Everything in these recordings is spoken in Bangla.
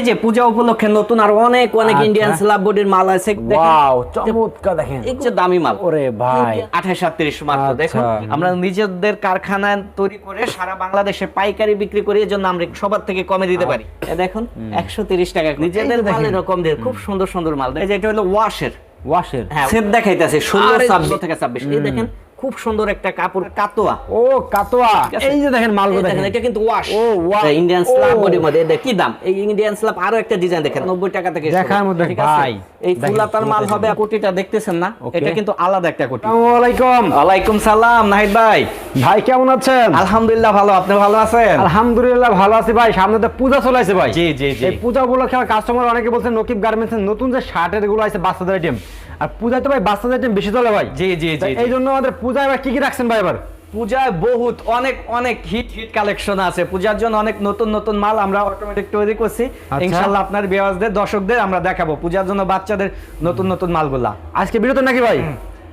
এই যে পূজা উপলক্ষে নতুন আর অনেক অনেক আচ্ছা। ইন্ডিয়ান স্ল্যাব বডির মাল আছে ওয়াও চমৎকার দেখেন। এই যে দামি মাল। ওরে ভাই। আঠাশ আটত্রিশ মাত্র আচ্ছা। দেখুন। আমরা নিজেদের কারখানা তৈরি করে সারা বাংলাদেশে পাইকারি বিক্রি করি এজন্য আমরা সবার থেকে কমে দিতে পারি। এ দেখুন একশো তিরিশ টাকা নিজেদের মাল এরকম দিয়ে খুব সুন্দর সুন্দর মাল। এই যে এটা হলো ওয়াশের ওয়াশের সেট দেখাইতেছে ষোলো আরে থেকে ছাব্বিশ। এই দেখেন খুব সুন্দর একটা কাপড় কাতোয়া। ও কাতোয়া। এই যে দেখেন মালগুলো এই দেখেন। এটা কিন্তু ওয়াশ ও, wash। Indian slab. বডির মধ্যে এটা কি দাম? এই ইন্ডিয়ান স্ল্যাব আরও একটা ডিজাইন দেখেন 90 টাকা থেকে দেখার মধ্যে ভাই, এই ফুলাতার মাল হবে কোটিটা দেখতেছেন না এটা কিন্তু আলাদা একটা কোটি। আসসালামু আলাইকুম। ওয়ালাইকুম সালাম নাহিদ ভাই। ভাই কেমন আছেন? আলহামদুলিল্লাহ ভালো আপনি ভালো আছেন? আলহামদুলিল্লাহ ভালো আছি ভাই সামনে তো পূজা চলে আসে ভাই। জি, জি, জি। এই পূজা উপলক্ষে কাস্টমার অনেকে বলছেন নকিব গার্মেন্টস এর নতুন যে শার্টেরগুলো আছে বাচ্চাদের আইটেম আর পূজায় তো ভাই বাচ্চাদের আইটেম বেশি চলে ভাই। জি জি জি এই জন্য আমাদের পূজায় এবার কি কি রাখছেন ভাই এবার? পূজায় বহুত অনেক অনেক হিট হিট কালেকশন আছে। পূজার জন্য অনেক নতুন নতুন মাল আমরা অটোমেটিক তৈরি করছি। আচ্ছা। ইনশাআল্লাহ আপনার বিয়াসদের দর্শকদের আমরা দেখাবো। পূজার জন্য বাচ্চাদের নতুন নতুন মালগুলা। আজকে ভিডিওতে নাকি ভাই?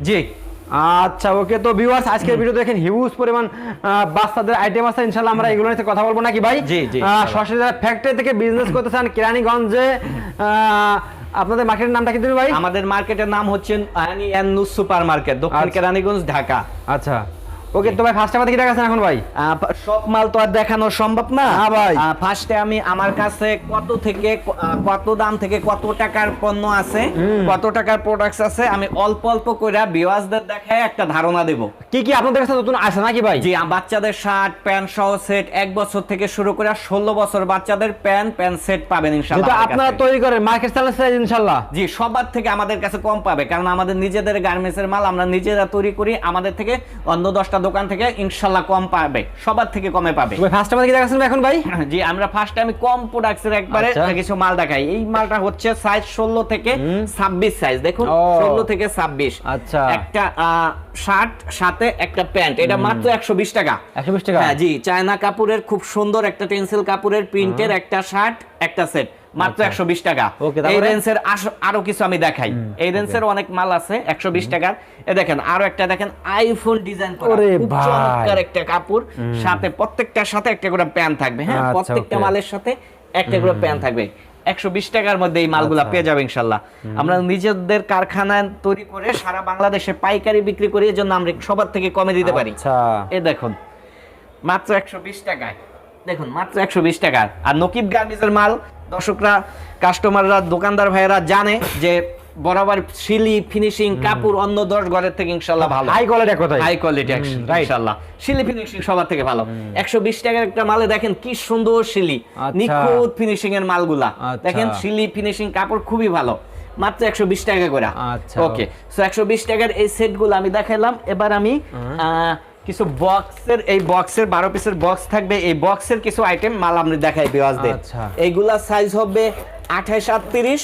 জি। আচ্ছা ওকে তো ভিউয়ার্স আজকের ভিডিও দেখেন হিউজ পরিমাণ বাচ্চাদের আইটেম আছে। ইনশাআল্লাহ আমরা এগুলো নিয়ে কথা বলব নাকি ভাই? জি, জি, সরাসরি ফ্যাক্টরি থেকে বিজনেস করতে চান কেরানীগঞ্জে আপনাদের মার্কেটের নামটা কি দিবেন ভাই? আমাদের মার্কেটের নাম হচ্ছে আনি অ্যান্ড নুস সুপার মার্কেট দক্ষিণ আচ্ছা। কেরানীগঞ্জ ঢাকা। আচ্ছা। ওকে তো ভাই ফার্স্ট আমাদের কি রাখছেন এখন ভাই? সব মাল তো আর দেখানো সম্ভব না। হ্যাঁ ভাই। ফার্স্টে আমি আমার কাছে কত থেকে কত দাম থেকে কত টাকার পণ্য আছে কত টাকার প্রোডাক্টস আছে আমি অল্প অল্প করে বিওয়াজদের দেখায় একটা ধারণা দেব। কি কি আপনাদের কাছে নতুন আছে নাকি ভাই? জি বাচ্চাদের শার্ট প্যান্ট সহ সেট এক বছর থেকে শুরু করে ষোলো বছর বাচ্চাদের প্যান্ট প্যান্ট সেট পাবেন যেটা ইনশাআল্লাহ আমাদের আপনারা তৈরি করেন মার্কেট চ্যালেঞ্জ ইনশাআল্লাহ। জি সবার থেকে আমাদের কাছে কম পাবে কারণ আমাদের নিজেদের গার্মেন্টসের মাল আমরা নিজেরা তৈরি করি আমাদের থেকে অন্য দশটা দোকান থেকে ইনশাল্লাহ কম পাবে সবার থেকে কমে পাবে। ফার্স্ট আমাদের কি দেখাচ্ছেন এখন ভাই? জি আমরা ফার্স্ট আমি কম প্রোডাক্টসের একবারে আচ্ছা। কিছু মাল দেখাই। এই মালটা হচ্ছে সাইজ ষোলো থেকে ছাব্বিশ সাইজ দেখুন ও। ষোলো থেকে ছাব্বিশ। আচ্ছা। একটা শার্ট সাথে একটা প্যান্ট এটা মাত্র একশো বিশ টাকা। 120 টাকা? হ্যাঁ জি চায়না কাপড়ের খুব সুন্দর একটা টেন্সিল কাপড়ের প্রিন্টের একটা শার্ট একটা সেট মাত্র আচ্ছা। একশো বিশ টাকা। এই রেঞ্জের আরও কিছু আমি দেখাই। এই রেঞ্জের অনেক মাল আছে একশো বিশ টাকার। এ দেখেন আরও একটা দেখেন আইফোন ডিজাইন। চমৎকার একটা কাপড়। সাথে প্রত্যেকটার সাথে একটা করে প্যান্ট থাকবে হ্যাঁ? আচ্ছা, প্রত্যেকটা মালের সাথে একটা করে প্যান্ট থাকবে। একশো বিশ টাকার মধ্যে এই মালগুলা আচ্ছা। পেয়ে যাবে ইনশাল্লাহ। আমরা নিজেদের কারখানা তৈরি করে সারা বাংলাদেশে পাইকারি বিক্রি করি এর জন্য আমরা সবার থেকে কমে দিতে পারি। এ দেখুন মাত্র একশো বিশ টাকায়। দেখুন মাত্র একশো বিশ টাকার আর নকিব গার্মেন্টসের মাল দর্শকরা কাস্টমাররা দোকানদার ভাইয়েরা জানে যে বরাবর শিলি ফিনিশিং কাপড় অন্য দশ ঘরের থেকে ইনশাল্লাহ ভালো। হাই কোয়ালিটি কথাই হাই কোয়ালিটি ইনশাল্লাহ। শিলি ফিনিশিং সবার থেকে ভালো। একশো বিশ টাকার একটা মালে দেখেন কি সুন্দর শিলি। আচ্ছা। নিখুঁত ফিনিশিং এর মালগুলা। আচ্ছা। দেখেন শিলি ফিনিশিং কাপড় খুবই ভালো। মাত্র একশো বিশ টাকা করে। আচ্ছা। ওকে সো একশো বিশ টাকার এই সেটগুলো আমি দেখাইলাম এবার আমি আহ, কিছু বক্সের এই বক্সের বারো পিসের বক্স থাকবে। এই বক্সের কিছু আইটেম মাল আমরা দেখাই বিওয়াজদের আচ্ছা। এইগুলা সাইজ হবে আঠাশ আটত্রিশ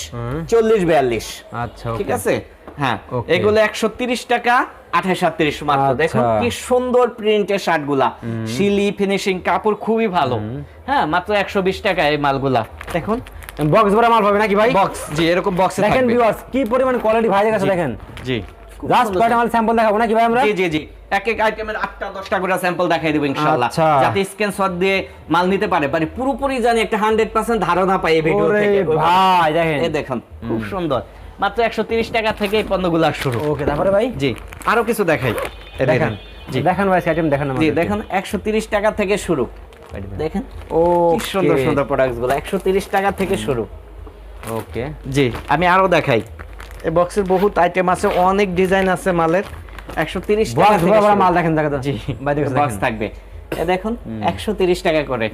চল্লিশ বিয়াল্লিশ। আচ্ছা ঠিক আছে? হ্যাঁ এগুলো একশো টাকা আঠাশ আটত্রিশ মাত্র। আচ্ছা। দেখুন কি সুন্দর প্রিন্টের শার্টগুলা শিলি ফিনিশিং কাপড় খুবই ভালো। হ্যাঁ মাত্র একশো বিশ টাকা এই মালগুলা। দেখুন বক্স ভরা মাল পাবে নাকি ভাই? বক্স জি এরকম বক্সে দেখেন ভিউয়ার্স কি পরিমাণ কোয়ালিটি ভাই কাছে দেখেন। জি। জাস্ট কয়টা মাল স্যাম্পল দেখাবো নাকি ভাই আমরা? জি জি জি। এক এক আইটেমের আটটা দশটা করে স্যাম্পল দেখাই দেবো ইনশাল্লাহ আচ্ছা। যাতে স্ক্রিনশট দিয়ে মাল নিতে পারে। মানে পুরোপুরি জানি একটা হান্ড্রেড পার্সেন্ট ধারণা পাই এই ভিডিও থেকে। ভাই দেখেন। খুব সুন্দর। মাত্র একশো তিরিশ টাকা থেকে এই পণ্যগুলা শুরু। ওকে তারপরে ভাই? জি আরও কিছু দেখাই। দেখেন। জি। দেখেন ভাই আইটেম দেখেন জি। দেখুন একশো তিরিশ টাকা থেকে শুরু। দেখেন ও কি সুন্দর সুন্দর প্রোডাক্টসগুলো একশো তিরিশ টাকা থেকে শুরু। ওকে। জি আমি আরও দেখাই। এই বক্সের বহুত আইটেম আছে অনেক ডিজাইন আছে মালের। টাকা থেকে ভরা ভরা শুরু। মাল দেখেন দেখেন জি বক্স থাকবে। এ দেখুন একশো তিরিশ টাকা করে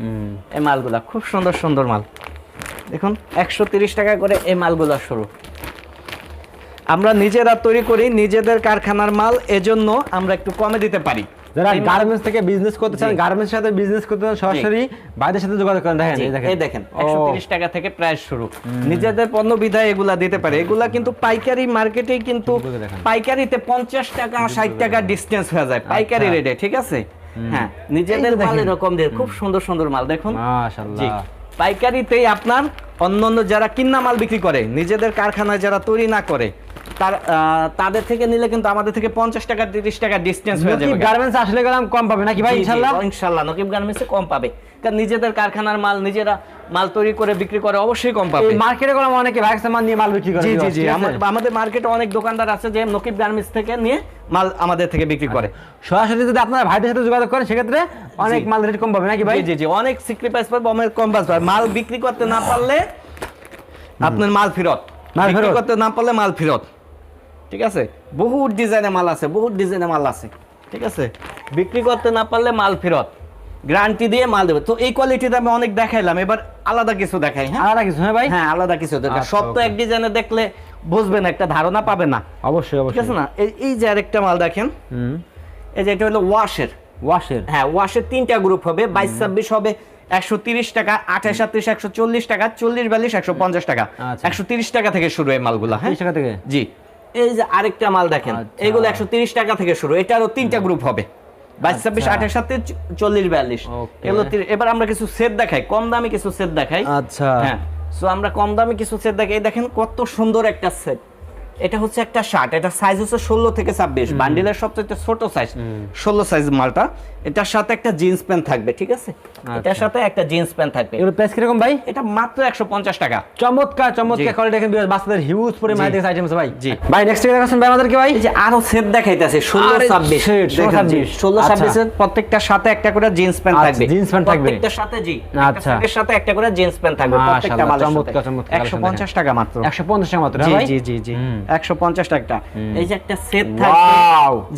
এই মালগুলা। খুব সুন্দর সুন্দর মাল। দেখুন একশো তিরিশ টাকা করে এই মালগুলা শুরু। আমরা নিজেরা তৈরি করি নিজেদের কারখানার মাল এজন্য আমরা একটু কমে দিতে পারি। যারা গার্মেন্টস থেকে বিজনেস করতে চান গার্মেন্টস সাথে বিজনেস করতে চান সরাসরি বাইরের সাথে যোগাযোগ করেন। দেখেন এই দেখেন। এই দেখেন ও, একশো তিরিশ টাকা থেকে প্রাইস শুরু। নিজেদের পণ্য বিধায় এগুলা দিতে পারে। এগুলা কিন্তু পাইকারি মার্কেটে কিন্তু পাইকারিতে পঞ্চাশ টাকা ষাট টাকা ডিস্টেন্স হয়ে যায় পাইকারি আচ্ছা। রেটে ঠিক আছে? হ্যাঁ নিজেদের মাল। এরকম দিয়ে খুব সুন্দর সুন্দর মাল দেখুন। মাশাআল্লাহ। পাইকারিতেই আপনার অন্য অন্য যারা কিন্না মাল বিক্রি করে নিজেদের কারখানায় যারা তৈরি না করে তার তাদের থেকে নিলে কিন্তু আমাদের থেকে পঞ্চাশ টাকা তিরিশ টাকা ডিস্টেন্স হয়ে যাবে গার্মেন্টস আসলে গেলাম কম পাবে নাকি ভাই জি, ইনশাল্লাহ নকিব গার্মেন্টসে কম পাবে। কারণ নিজেদের কারখানার মাল নিজেরা মাল তৈরি করে বিক্রি করে অবশ্যই কম পাবে। মার্কেটে কোনো অনেকে ভাইক্স মাল নিয়ে মাল বিক্রি করে জি জি জি আমাদের মার্কেটে অনেক দোকানদার আছে যে নকিব গার্মেন্টস থেকে নিয়ে মাল আমাদের থেকে বিক্রি করে। সরাসরি যদি আপনার ভাইদের সাথে যোগাযোগ করেন সেক্ষেত্রে অনেক মাল রেট কম পাবে নাকি ভাই? জি জি অনেক স্যাক্রিফাইস পাবে অনেক কম পাবে। মাল বিক্রি করতে না পারলে আপনার মাল ফেরত। বিক্রি। করতে না পারলে মাল ফেরত। ঠিক আছে? বহুত ডিজাইনের মাল আছে বহুত ডিজাইনের মাল আছে। ঠিক আছে? বিক্রি করতে না পারলে মাল ফেরত। গ্যারান্টি দিয়ে মাল দেবে। তো এই কোয়ালিটিতে আমি অনেক দেখাইলাম এবার আলাদা কিছু দেখাই হ্যাঁ? আলাদা কিছু হ্যাঁ ভাই? হ্যাঁ আলাদা কিছু দেখা আচ্ছা, সব তো এক ডিজাইনে দেখলে বুঝবেন একটা ধারণা পাবে না। অবশ্যই ঠিক আছে না? এই- এই যে আরেকটা মাল দেখেন। হুম। এই যে এটা হলো ওয়াশের ওয়াশের হ্যাঁ ওয়াশের তিনটা গ্রুপ হবে বাইশ ছাব্বিশ হবে। একশো টাকা আঠাশ সাতত্রিশ একশো চল্লিশ টাকা চল্লিশ বিয়াল্লিশ একশো পঞ্চাশ টাকা। আচ্ছা। একশো টাকা থেকে শুরু এই মালগুলো হ্যাঁ? টাকা থেকে? জি। এই যে আরেকটা মাল দেখেন আচ্ছা। এগুলো একশো টাকা থেকে শুরু এটারও তিনটা গ্রুপ হবে। বাইশ ছাব্বিশ আচ্ছা। আঠাশ সাতত্রিশ চল্লিশ বিয়াল্লিশ. এগুলো এবার আমরা কিছু সেট দেখাই কম দামি কিছু সেট দেখাই। আচ্ছা। হ্যাঁ। সো আমরা কম দামে কিছু সেট দেখি এই দেখেন কত সুন্দর একটা সেট এটা হচ্ছে একটা শার্ট এটা সাইজ হচ্ছে ষোলো থেকে ছাব্বিশ। বান্ডিলের সবচেয়ে ছোট সাইজ ষোলো সাইজ মালটা। এটার সাথে একটা জিন্স প্যান্ট থাকবে ঠিক আছে? এটার সাথে একটা জিন্স প্যান্ট থাকবে। এগুলো প্রাইস কীরকম ভাই? এটা মাত্র একশো পঞ্চাশ টাকা। চমৎকার চমৎকার। কোয়ালিটি দেখেন বাচ্চাদের হিউজ পরিমাণে জি। দেখেন আইটেম ভাই। জি। ভাই নেক্সট কি দেখাচ্ছেন ভাই আমাদেরকে ভাই। যে আরও সেট দেখাইতেছে ষোলো ছাব্বিশ। set, 16, 26 ষোলো আচ্ছা। ছাব্বিশের প্রত্যেকটার সাথে একটা করে জিন্স প্যান্ট আচ্ছা, থাকবে। jeans প্যান্ট থাকবে। প্রত্যেকটার সাথে জি। আচ্ছা। এর সাথে একটা করে জিন্স প্যান্ট থাকবে প্রত্যেকটা মালের চমৎকার, চমৎকার একশো পঞ্চাশ টাকা মাত্র। একশো পঞ্চাশ টাকা মাত্র জি ভাই? জি জি জি। হুম। একশো পঞ্চাশ টাকা এই যে একটা সেট থাকবে!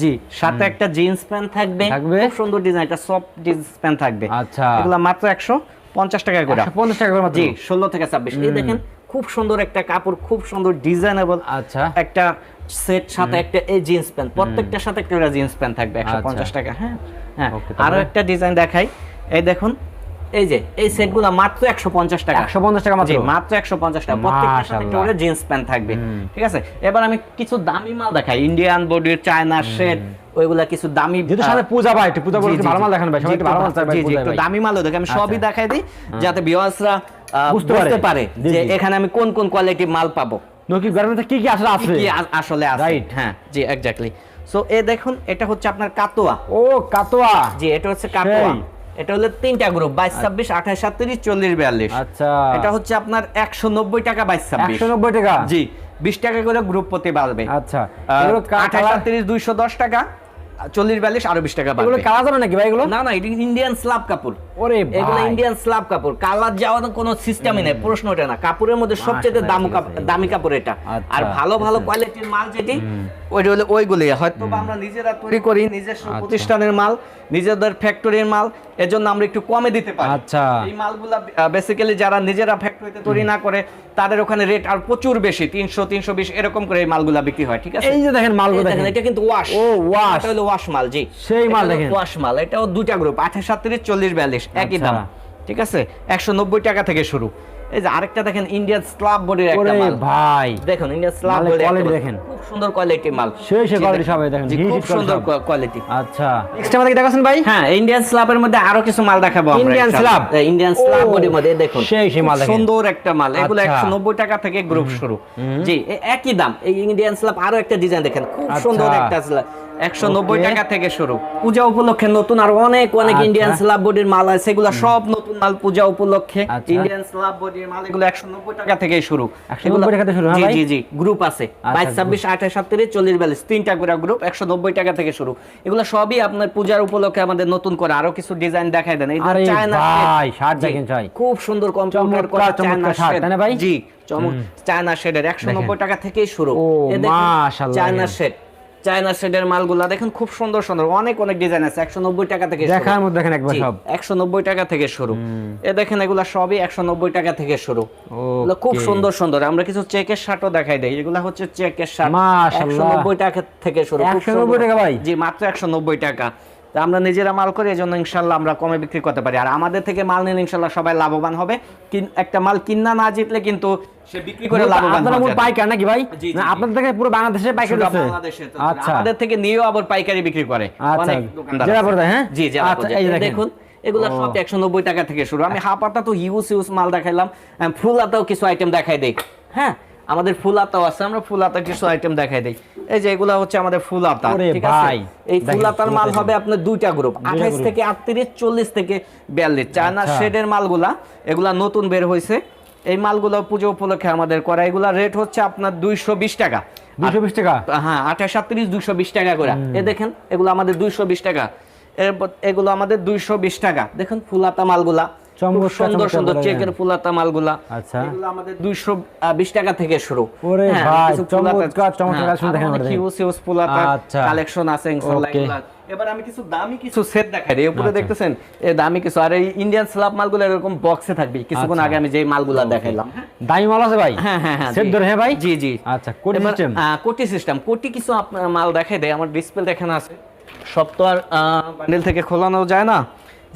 জি সাথে একটা জিন্স প্যান্ট থাকবে। খুব সুন্দর ডিজাইন একটা সফট জিন্স প্যান্ট থাকবে। আচ্ছা। এগুলো মাত্র একশো পঞ্চাশ টাকা করে। একশো পঞ্চাশ টাকা করে মাত্র। জি ষোলো থেকে ছাব্বিশ। এই দেখেন খুব সুন্দর একটা কাপড় খুব সুন্দর ডিজাইনেবল আচ্ছা। একটা সেট সাথে একটা এই জিন্স প্যান্ট প্রত্যেকটার সাথে একটা জিন্স প্যান্ট থাকবে একশো পঞ্চাশ আচ্ছা। টাকা হ্যাঁ। হ্যাঁ আরও একটা ডিজাইন দেখাই। এই দেখুন এই যে এই সেটগুলো মাত্র একশো পঞ্চাশ টাকা। একশো পঞ্চাশ টাকা মাত্র? মাত্র একশো পঞ্চাশ টাকা। প্রত্যেকটার সাথে একটা করে জিন্স প্যান্ট থাকবে। ঠিক আছে? এবার আমি কিছু দামি মাল দেখাই। ইন্ডিয়ান বডির চায়না শেড ওইগুলা কিছু দামি যেহেতু সামনে পূজা ভাই একটু পূজা বলে ভালো মাল দেখান ভাই সবাই ভালো মাল চাই ভাই একটু দামি মালও দেখে আমি সবই আচ্ছা। দেখাই দিই যাতে ভিউয়ার্সরা বুঝতে পারে। যে এখানে আমি কোন কোন কোয়ালিটির মাল পাবো। গার্মেন্টসে কি কি আসলে আছে? কি আসলে আছে। Right. হ্যাঁ জি এক্স্যাক্টলি সো এ দেখুন এটা হচ্ছে আপনার কাতোয়া। ও কাতোয়া। জি এটা হচ্ছে কাতোয়া। এটা হলো তিনটা গ্রুপ বাইশ ছাব্বিশ আঠাশ সাতত্রিশ চল্লিশ বিয়াল্লিশ। আচ্ছা। এটা হচ্ছে আপনার একশো নব্বই টাকা বাইশ ছাব্বিশ। একশো নব্বই টাকা? জি বিশ টাকা করে গ্রুপ প্রতি বাড়বে আচ্ছা। আঠাশ সাতত্রিশ দুইশো দশ টাকা। চল্লিশ বিয়াল্লিশ আরও বিশ টাকা এগুলো কালা যাবে নাকি ভাই এগুলো? না না এটা ইন্ডিয়ান স্লাব কাপড়। ওরে এগুলো ইন্ডিয়ান স্লাব কাপড়। কালার যাওয়ার কোনো সিস্টেমই নেই প্রশ্ন ওঠে না। কাপড়ের মধ্যে সবচেয়ে দাম দামি কাপড় এটা। আচ্ছা, আর ভালো ভালো আচ্ছা। কোয়ালিটির মাল যেটি ওইটা হলো ওইগুলি। হয়তো আমরা নিজেরা তৈরি করি। নিজস্ব আচ্ছা। প্রতিষ্ঠানের মাল নিজেদের ফ্যাক্টরির মাল এজন্য আমরা একটু কমে দিতে পারি। আচ্ছা। এই মালগুলা বেসিক্যালি যারা নিজেরা ফ্যাক্টরিতে তৈরি না করে তাদের ওখানে রেট আর প্রচুর বেশি তিনশো তিনশো বিশ এরকম করে এই মালগুলা বিক্রি হয় ঠিক আছে? এই যে দেখেন মালগুলো দেখেন, এটা কিন্তু ওয়াশ ও, wash। এটা হলো ওয়াশ মাল জি। সেই মাল দেখেন। ওয়াশ মাল এটাও দুইটা গ্রুপ আঠাশ সাতত্রিশ চল্লিশ বিয়াল্লিশ একই আচ্ছা। দাম ঠিক আছে? একশো নব্বই টাকা থেকে শুরু। এই যে আরেকটা দেখেন ইন্ডিয়ান স্লাব বডির একটা মাল। ভাই। দেখুন ইন্ডিয়ান স্লাব মালের বডির মাল। দেখেন। খুব সুন্দর কোয়ালিটি মাল। সেই সেই quality সবাই দেখেন, জি, খুব সুন্দর কোয়ালিটি আচ্ছা। নেক্সট আমাদের কি দেখাচ্ছেন ভাই? হ্যাঁ ইন্ডিয়ান স্ল্যাবের মধ্যে আরও কিছু মাল দেখাবো আমরা slab? হ্যাঁ, ইন্ডিয়ান স্ল্যাব বডির মধ্যে দেখুন সেই সেই মাল দেখেন। সুন্দর একটা মাল। এগুলো আচ্ছা। একশো নব্বই টাকা থেকে গ্রুপ শুরু। জি একই দাম। এই ইন্ডিয়ান স্ল্যাব আরও একটা ডিজাইন দেখেন খুব আচ্ছা। সুন্দর একটা স্ল্যাব একশো নব্বই. টাকা থেকে শুরু। পূজা উপলক্ষে নতুন আর অনেক অনেক আচ্ছা। ইন্ডিয়ান স্ল্যাব বডির মাল আছে সেগুলো সব নতুন মাল পূজা উপলক্ষে। আচ্ছা। ইন্ডিয়ান স্ল্যাব বডির মাল এগুলো একশো নব্বই টাকা থেকে শুরু। 190 টাকা থেকে শুরু, হ্যাঁ জি জি জি গ্রুপ আছে। আচ্ছা, বাইশ ছাব্বিশ আঠাশ সাতত্রিশ চল্লিশ বিয়াল্লিশ তিনটা করে গ্রুপ একশো নব্বই টাকা থেকে শুরু। এগুলো সবই আপনার পূজার উপলক্ষে আমাদের নতুন করে আরও কিছু ডিজাইন দেখাই দেন। চায়না। শার্ট দেখেন। খুব সুন্দর কম্পিউটার করা চায়না শার্ট, শেড তাই না ভাই? জি চমক চায়না শেডের একশো নব্বই টাকা থেকেই শুরু। চায়না শেড চায়না শেডের মালগুলা দেখেন খুব সুন্দর সুন্দর। অনেক অনেক ডিজাইন আছে। একশো নব্বই টাকা থেকে শুরু। দেখার মধ্যে দেখেন একবার সব। একশো নব্বই টাকা থেকে শুরু। এ দেখেন এগুলা সবই একশো নব্বই টাকা থেকে শুরু। খুব সুন্দর সুন্দর। আমরা কিছু চেকের শার্টও দেখাই দেই। এগুলা হচ্ছে চেকের শার্ট। একশো নব্বই টাকা থেকে শুরু। একশো নব্বই টাকা ভাই? জি মাত্র একশো নব্বই টাকা। তা আমরা নিজেরা মাল করি এজন্য ইনশাল্লাহ আমরা কমে বিক্রি করতে পারি আর আমাদের থেকে মাল নিলে ইনশাল্লাহ সবাই লাভবান হবে একটা মাল কিনা না জিতলে কিন্তু সে বিক্রি করে লাভবান আপনারা হওয়া মূল যায় না। পাইকার নাকি ভাই জি, জি, না আপনাদের থেকে পুরো বাংলাদেশে পাইকার আছে আচ্ছা আমাদের থেকে নিয়েও আবার পাইকারি বিক্রি করে আচ্ছা। অনেক দোকানদার। হ্যাঁ? জি আচ্ছা। এই এই দেখেন। এগুলো সব একশো নব্বই টাকা থেকে শুরু আমি হাফাতা তো হিউজ হিউজ মাল দেখাইলাম ফুল হাতাও কিছু আইটেম দেখাই দেই হ্যাঁ আমাদের ফুল হাতাও আছে আমরা ফুল হাতা কিছু আইটেম দেখাই দেই এই যে এগুলা হচ্ছে আমাদের ফুল আতা ঠিক আছে? এই ফুল আতার মাল হবে আপনার দুইটা গ্রুপ আঠাইশ group। থেকে আটত্রিশ চল্লিশ থেকে বিয়াল্লিশ। চায়না আচ্ছা। শেডের মালগুলা এগুলা নতুন বের হয়েছে এই মালগুলো পুজো উপলক্ষে আমাদের করা এগুলা রেট হচ্ছে আপনার দুইশো বিশ টাকা। দুশো বিশ টাকা? হ্যাঁ আঠাশ আটত্রিশ দুইশো বিশ টাকা করে। এ দেখেন এগুলো আমাদের দুইশো বিশ টাকা। এরপর এগুলো আমাদের দুইশো বিশ টাকা। দেখুন ফুলাতা মালগুলা। খুব চমৎকার, সুন্দর সুন্দর চেকের দেন। মালগুলা। আচ্ছা। এগুলো আমাদের দুইশো বিশ টাকা থেকে শুরু। ওরে ভাই, চমৎকার, চমৎকার দেখেন আমাদের। Huge huge. কালেকশন আছে ইনশাআল্লাহ এবার আমি কিছু দামি কিছু সেট দেখাই দিই। উপরে। দেখতেছেন এই দামি কিছু। আর এই ইন্ডিয়ান স্ল্যাব মালগুলো এরকম বক্সে থাকবে। কিছুক্ষণ আচ্ছা। আগে আমি যে মালগুলা দেখাইলাম। দামি মাল আছে ভাই? হ্যাঁ হ্যাঁ হ্যাঁ সেট ধরে হ্যাঁ ভাই? জি জি। আচ্ছা কোড সিস্টেম কোটি সিস্টেম কোটি কিছু আপনার মাল দেখাই দেয় আমার ডিসপ্লে দেখানো আছে। সব তো আর বান্ডেল থেকে খোলানো যায় না।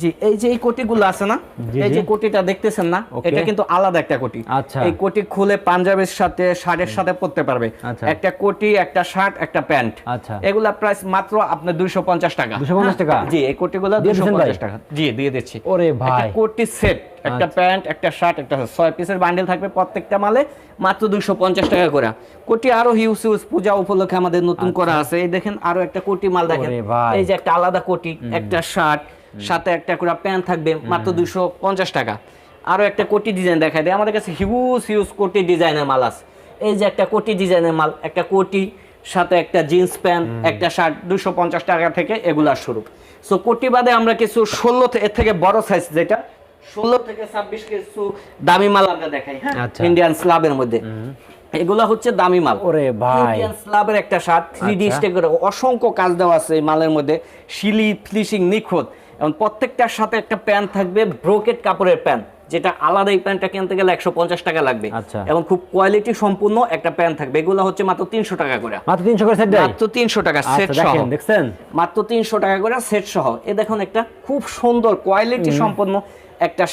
জি এই যে এই কোটিগুলো আছে না এই যে কোটিটা দেখতেছেন না এটা কিন্তু আলাদা একটা কোটি। আচ্ছা। এই কোটি খুলে পাঞ্জাবের সাথে শার্টের সাথে পরতে পারবে। আচ্ছা। একটা কোটি একটা শার্ট একটা প্যান্ট। আচ্ছা। এগুলা প্রাইস মাত্র আপনার দুইশো পঞ্চাশ টাকা। 250 টাকা? জি এই কোটিগুলো দিয়ে দুইশো দিচ্ছেন ভাই? পঞ্চাশ টাকা। জি দিয়ে দিচ্ছি। ওরে ভাই। কোটি সেট একটা। প্যান্ট একটা শার্ট একটা ছয় পিসের বান্ডেল থাকবে প্রত্যেকটা মালে মাত্র দুইশো পঞ্চাশ টাকা করে। কোটি আরও হিউজ হিউজ পূজা উপলক্ষে আমাদের নতুন করা আছে। এই দেখেন আরও একটা কোটি মাল দেখেন। এই যে একটা আলাদা কোটি একটা শার্ট সাথে একটা করে প্যান্ট থাকবে মাত্র দুইশো পঞ্চাশ টাকা। আরও একটা কোটি ডিজাইন দেখায় দেয়। আমাদের কাছে হিউজ হিউজ কোটি ডিজাইনের মাল আছে। এই যে একটা কোটি ডিজাইনের মাল একটা কোটি সাথে একটা জিন্স প্যান্ট একটা শার্ট দুশো পঞ্চাশ টাকা থেকে এগুলা শুরু। সো কোটি বাদে আমরা কিছু ষোলো এর থেকে বড় সাইজ যেটা ষোলো থেকে ছাব্বিশ কিছু দামি মাল আমরা দেখাই হ্যাঁ? আচ্ছা। ইন্ডিয়ান স্লাবের মধ্যে। এগুলা হচ্ছে দামি মাল। ওরে ভাই। স্লাবের একটা শার্ট থ্রি ডি আচ্ছা। স্টেকের অসংখ্য কাজ দেওয়া আছে এই মালের মধ্যে। শিলি ফিনিশিং নিখুঁত। এবং প্রত্যেকটার সাথে একটা প্যান্ট থাকবে ব্রোকেট কাপড়ের প্যান্ট যেটা আলাদা এই প্যান্টটা কিনতে গেলে একশো পঞ্চাশ টাকা লাগবে। আচ্ছা। এবং খুব কোয়ালিটি সম্পূর্ণ একটা প্যান্ট থাকবে। এগুলো হচ্ছে মাত্র তিনশো টাকা করে। মাত্র তিনশো করে সেট মাত্র তিনশো টাকা সেট আচ্ছা সহ দেখেন দেখছেন? মাত্র তিনশো টাকা করে সেট সহ। এ দেখুন একটা খুব সুন্দর কোয়ালিটি সম্পন্ন একটা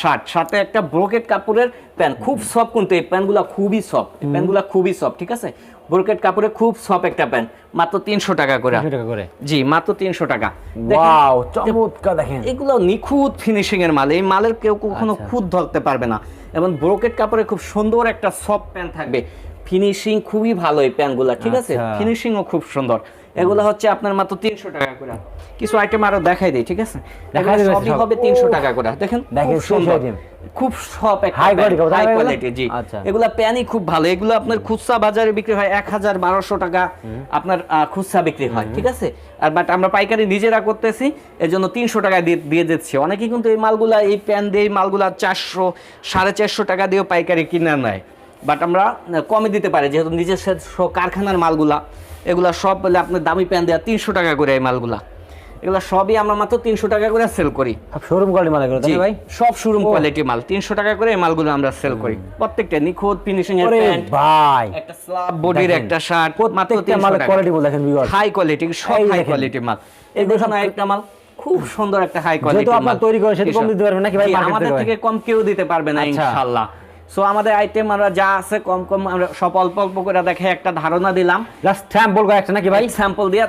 শার্ট সাথে একটা ব্রোকেট কাপড়ের প্যান্ট খুব সফট কিন্তু এই প্যান্টগুলো খুবই সফট প্যান্টগুলো খুবই সফট ঠিক আছে? ব্রোকেট কাপড়ে খুব সফট একটা প্যান্ট। মাত্র তিনশো টাকা করে। তিনশো টাকা করে। জি মাত্র তিনশো টাকা। দেখেন, ওয়াও চমৎকার দেখেন। এগুলো নিখুঁত ফিনিশিং এর মাল। এই মালের কেউ কখনো আচ্ছা। খুঁত ধরতে পারবে না। এবং ব্রোকেট কাপড়ে খুব সুন্দর একটা সফট প্যান্ট থাকবে। ফিনিশিং খুবই ভালো এই প্যান্টগুলো ঠিক আছে? ফিনিশিং ফিনিশিংও খুব সুন্দর। এগুলো হচ্ছে আপনার মাত্র তিনশো টাকা করে। কিছু আইটেম আরও দেখাই দিই ঠিক আছে? সবই হবে তিনশো টাকা করে। দেখেন খুব সুন্দর। খুব সব হাই কোয়ালিটি জি। আচ্ছা। এগুলা প্যানই খুব ভালো। এগুলো আপনার খুচরা বাজারে বিক্রি হয় এক হাজার বারোশো টাকা। আপনার খুচরা বিক্রি হয় ঠিক আছে? আর বাট আমরা পাইকারি নিজেরা করতেছি এর জন্য তিনশো টাকা দিয়ে দিচ্ছি। অনেকেই কিন্তু এই মালগুলা এই প্যান দিয়ে মালগুলা চারশো সাড়ে চারশো টাকা দিয়েও পাইকারি কিনে নেয়। বাট আমরা কমে দিতে পারি যেহেতু নিজস্ব কারখানার মালগুলা। এগুলা সব বলে আপনার দামি প্যান দেওয়া তিনশো টাকা করে এই মালগুলা। এগুলা সবই আমরা মাত্র তিনশো টাকা করে সেল করি। শোরুম কোয়ালিটি মাল এগুলো ভাই? সব শোরুম কোয়ালিটি মাল তিনশো টাকা করে এই মালগুলো আমরা সেল করি। প্রত্যেকটা নিখুঁত ফিনিশিং এর প্যান্ট ভাই। একটা স্লাব বডির একটা শার্ট মাত্র প্রত্যেকটা মালের কোয়ালিটি বল দেখেন ভিউয়ার হাই কোয়ালিটি সব হাই কোয়ালিটি মাল। এই দেখুন একটা মাল খুব সুন্দর একটা হাই কোয়ালিটি আপনার তৈরি করে সেটা কম দিতে পারবেন নাকি ভাই আমাদের থেকে? থেকে কম কেউ দিতে পারবে না আচ্ছা। ইনশাআল্লাহ। সো আমাদের আইটেম আমরা যা আছে কম কম আমরা সব অল্প অল্প করে দেখে একটা ধারণা দিলাম। জাস্ট স্যাম্পল করে একটা নাকি ভাই? স্যাম্পল দিয়ে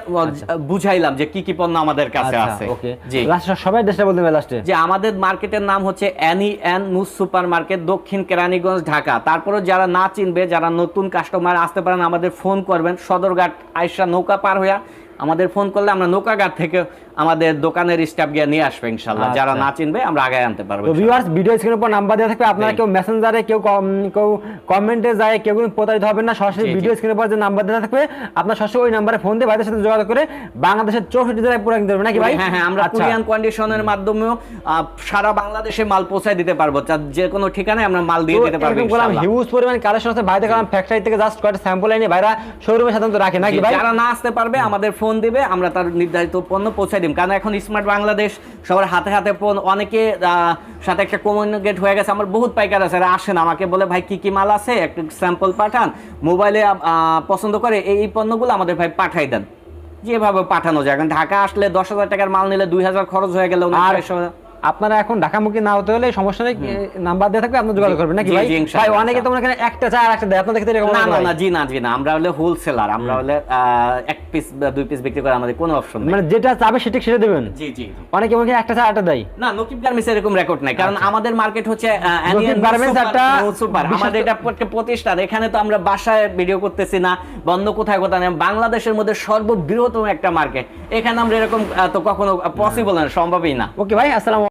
বুঝাইলাম যে কি কি পণ্য আমাদের কাছে আছে। ওকে জি। লাস্টে সবাই দেশটা বলতে হবে লাস্টে যে আমাদের মার্কেটের নাম হচ্ছে অ্যানি অ্যান নুজ সুপার মার্কেট দক্ষিণ কেরানীগঞ্জ ঢাকা। তারপরে যারা না চিনবে যারা নতুন কাস্টমার আসতে পারেন আমাদের ফোন করবেন। সদরঘাট আইসা নৌকা পার হইয়া আমাদের ফোন করলে আমরা নৌকাঘাট থেকে আমাদের দোকানের স্টাফ গিয়ে নিয়ে আসবে ইনশাল্লাহ যারা আচ্ছা। না চিনবে আমরা আগে আনতে পারব ভিউয়ার্স ভিডিও স্ক্রিনের উপর নাম্বার দেওয়া থাকবে। আপনারা কেউ মেসেঞ্জারে কেউ কেউ কমেন্টে যায় কেউ কিন্তু প্রতারিত হবেন না। সরাসরি। ভিডিও স্ক্রিনের উপর যে নাম্বার দেওয়া থাকবে আপনার সরাসরি ওই নাম্বারে ফোন দিয়ে ভাইদের সাথে যোগাযোগ করে বাংলাদেশের চৌষট্টি জেলায় পুরো কিনতে পারবেন নাকি ভাই? হ্যাঁ হ্যাঁ আমরা আচ্ছা। কুরিয়ান কন্ডিশনের মাধ্যমেও সারা বাংলাদেশে মাল পৌঁছায় দিতে পারব। যা- যে কোনো ঠিকানায় আমরা মাল দিয়ে দিতে পারব ইনশাআল্লাহ। হিউজ পরিমাণ কালেকশন আছে। ভাই দেখলাম ফ্যাক্টরি থেকে জাস্ট কয়েকটা স্যাম্পল এনে ভাইরা শোরুমে সাধারণত রাখে নাকি ভাই? যারা না আসতে পারবে আমাদের ফোন দিবে আমরা তার নির্ধারিত পণ্য পৌঁছে দিব কারণ এখন স্মার্ট বাংলাদেশ সবার হাতে হাতে ফোন অনেকে সাথে একটা কমিউনিকেট হয়ে গেছে আমার বহুত পাইকার আছে আসেন আমাকে বলে ভাই কি কি মাল আছে? একটু স্যাম্পল পাঠান। মোবাইলে পছন্দ করে এই এই পণ্যগুলো আমাদের ভাই পাঠাই দেন। যেভাবে পাঠানো যায়। কারণ ঢাকা আসলে দশ হাজার টাকার মাল নিলে দুই হাজার খরচ হয়ে গেল আর আপনারা এখন ঢাকামুখী না হতে হলে সমস্যা নেই নাম্বার দিয়ে থাকবে আপনি যোগাযোগ করবেন নাকি ভাই? ভাই অনেকে তোমার এখানে একটা চা আর একটা দেয় আপনাদের ক্ষেত্রে না না না জি না জি না আমরা হলে হোলসেলার আমরা হলে এক পিস বা দুই পিস বিক্রি করে আমাদের কোনো অপশন নেই। মানে যেটা চাবে সেটা সেটা দেবেন? জি জি। অনেকে আমাকে একটা চা একটা দেয়। না নকিব গার্মেন্টস এরকম রেকর্ড নাই কারণ আমাদের মার্কেট হচ্ছে নকিব গার্মেন্টস একটা সুপার আমাদের এটা প্রতিষ্ঠান এখানে তো আমরা বাসায় ভিডিও করতেছি না বন্ধ কোথায় কোথায় নেই বাংলাদেশের মধ্যে সর্ববৃহত্তম একটা মার্কেট এখানে আমরা এরকম তো কখনো পসিবল না সম্ভবই না। ওকে ভাই আসসালাম